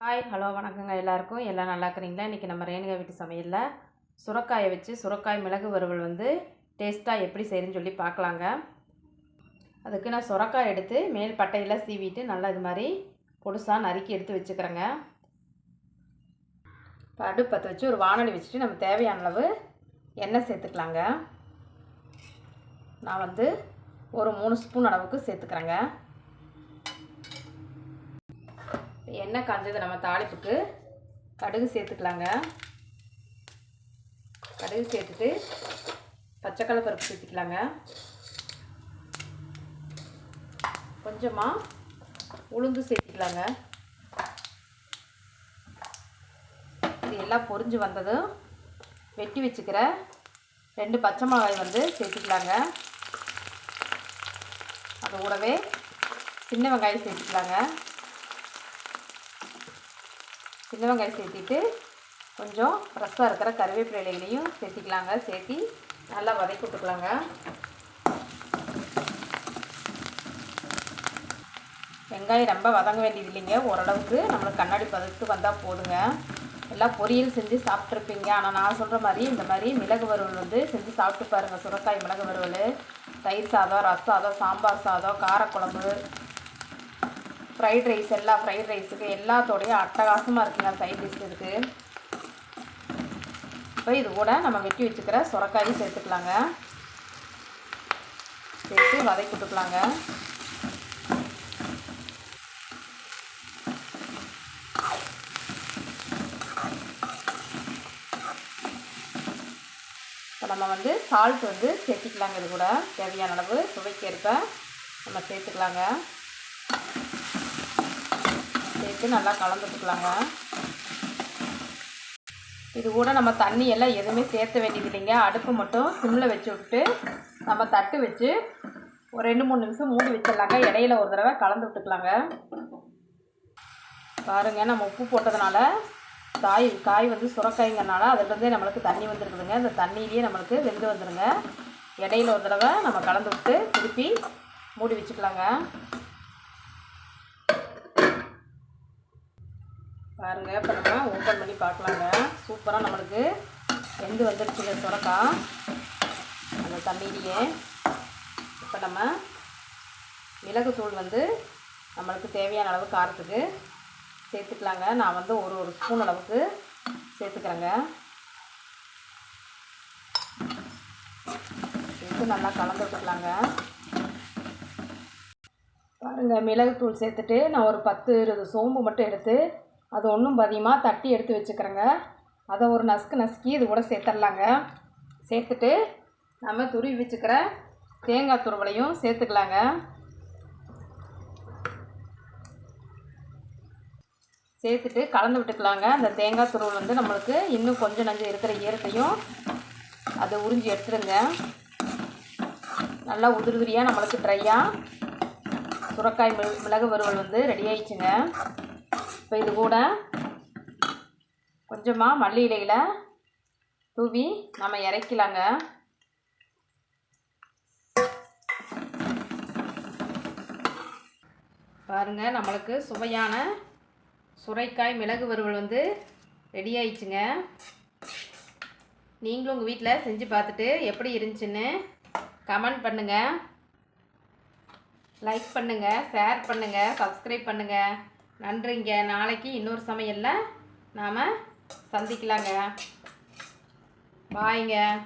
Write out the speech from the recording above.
Hi hello வணக்கங்க எல்லாருக்கும். எல்லாம் நல்லா இருக்கிறீங்களா? இன்றைக்கி நம்ம ரேணுகா வீட்டு சமையலில் சுரக்காயை வச்சு சுரக்காய் மிளகு வறுவல் வந்து டேஸ்ட்டாக எப்படி செய்யுதுன்னு சொல்லி பார்க்கலாங்க. அதுக்கு நான் சுரக்காய் எடுத்து மேல் பட்டையெல்லாம் சீவிட்டு நல்லா இது மாதிரி பொடுசாக நறுக்கி எடுத்து வச்சுக்கிறேங்க. இப்போ பற்ற வச்சு ஒரு வானொலி வச்சுட்டு நம்ம தேவையான அளவு எண்ணெய் சேர்த்துக்கலாங்க. நான் வந்து ஒரு மூணு ஸ்பூன் அளவுக்கு சேர்த்துக்கிறேங்க. எண்ணெய் காஞ்சது நம்ம தாளிப்புக்கு கடுகு சேர்த்துக்கலாங்க. கடுகு சேர்த்துட்டு பச்சைக்கடலை பருப்பு சேர்த்துக்கலாங்க. கொஞ்சமாக உளுந்து சேர்த்துக்கலாங்க. இது எல்லாம் பொரிஞ்சு வந்ததும் வெட்டி வச்சுக்கிற ரெண்டு பச்சை மிளகாய் வந்து சேர்த்துக்கலாங்க. அது கூடவே சின்ன வெங்காயம் சேர்த்துக்கலாங்க. சின்ன வெங்காயம் சேர்த்திட்டு கொஞ்சம் ஃப்ரெஷ்ஷாக இருக்கிற கருவேப்பிலை இலைகளையும் சேர்த்திக்கலாங்க. சேர்த்தி நல்லா வதக்கி விட்டுக்கலாங்க. வெங்காயம் ரொம்ப வதங்க வேண்டியது இல்லைங்க. ஓரளவுக்கு நம்மளுக்கு கண்ணாடி பதத்துக்கு வந்தால் போதுங்க. எல்லாம் பொரியல் செஞ்சு சாப்பிட்ருப்பீங்க ஆனால் நான் சொல்கிற மாதிரி இந்த மாதிரி மிளகு வறுவல் வந்து செஞ்சு சாப்பிட்டு பாருங்கள் சுரக்காய் மிளகு வறுவல் தயிர் சாதம் ரசம் சாதம் சாம்பார் சாதம் காரக்குழம்பு ஃப்ரைட் ரைஸ் எல்லா ஃப்ரைட் ரைஸுக்கு எல்லாத்தோடையும் அட்டகாசமாக இருக்குங்க சைட் டிஷ் இருக்குது இப்போ இது கூட நம்ம வெட்டி வச்சுக்கிற சுரக்காயும் சேர்த்துக்கலாங்க. சேர்த்து வதக்கி விட்டுக்கலாங்க. இப்போ நம்ம வந்து சால்ட் வந்து சேர்த்திக்கலாங்க இது கூட. தேவையான அளவு சுவைக்கேற்ப நம்ம சேர்த்துக்கலாங்க. சேர்த்து நல்லா கலந்துட்டுக்கலாங்க. இது கூட நம்ம தண்ணி எல்லாம் எதுவுமே சேர்த்த வேண்டியது இல்லைங்க. அடுப்பு மட்டும் சிம்மில் வச்சு விட்டு நம்ம தட்டு வச்சு ஒரு ரெண்டு மூணு நிமிஷம் மூடி வச்சிடலாங்க. இடையில ஒரு தடவை கலந்து விட்டுக்கலாங்க. பாருங்க நம்ம உப்பு போட்டதுனால காய் காய் வந்து சுரக்காய்ங்கிறனால அதுலேருந்தே நம்மளுக்கு தண்ணி வந்துருக்குதுங்க. அந்த தண்ணியிலேயே நம்மளுக்கு வெந்து வந்துடுங்க இடையில ஒரு தடவை நம்ம கலந்து விட்டு திருப்பி மூடி வச்சுக்கலாங்க. பாருங்க இப்போ நம்ம ஓப்பன் பண்ணி பார்க்கலாங்க. சூப்பராக நம்மளுக்கு வெந்து வந்துருச்சுங்க சுரக்கா. அந்த தண்ணியிலேயே இப்போ நம்ம மிளகுத்தூள் வந்து நம்மளுக்கு தேவையான அளவு காரத்துக்கு சேர்த்துக்கலாங்க. நான் வந்து ஒரு ஒரு ஸ்பூன் அளவுக்கு சேர்த்துக்கிறேங்க. சேர்த்து நல்லா கலந்து விட்டுக்கலாங்க. பாருங்கள் மிளகுத்தூள் சேர்த்துட்டு நான் ஒரு பத்து இருபது சோம்பு மட்டும் எடுத்து அது ஒன்றும் பதியமாக தட்டி எடுத்து வச்சுக்கிறேங்க. அதை ஒரு நசுக்கு நசுக்கி இது கூட சேர்த்துடலாங்க. சேர்த்துட்டு நம்ம துருவி வச்சுக்கிற தேங்காய் துருவலையும் சேர்த்துக்கலாங்க. சேர்த்துட்டு கலந்து விட்டுக்கலாங்க. அந்த தேங்காய் துருவல் வந்து நம்மளுக்கு இன்னும் கொஞ்சம் நஞ்சம் இருக்கிற ஈரத்தையும் அதை உறிஞ்சி எடுத்துடுங்க. நல்லா உதிரி உதிரியாக நம்மளுக்கு ட்ரையாக சுரக்காய் மிளகு மிளகு வறுவல் வந்து ரெடி ஆயிடுச்சுங்க. இப்போ இது கூட கொஞ்சமாக மல்லி இலையில் தூவி நம்ம இறக்கலாங்க. பாருங்கள் நம்மளுக்கு சுவையான சுரைக்காய் மிளகு வறுவல் வந்து ரெடி ஆயிடுச்சுங்க. நீங்களும் உங்கள் வீட்டில் செஞ்சு பார்த்துட்டு எப்படி இருந்துச்சுன்னு கமெண்ட் பண்ணுங்கள் லைக் பண்ணுங்கள் ஷேர் பண்ணுங்கள் சப்ஸ்கிரைப் பண்ணுங்கள் நன்றிங்க. நாளைக்கு இன்னொரு சமையலில் நாம் சந்திக்கலாங்க. பாய்ங்க.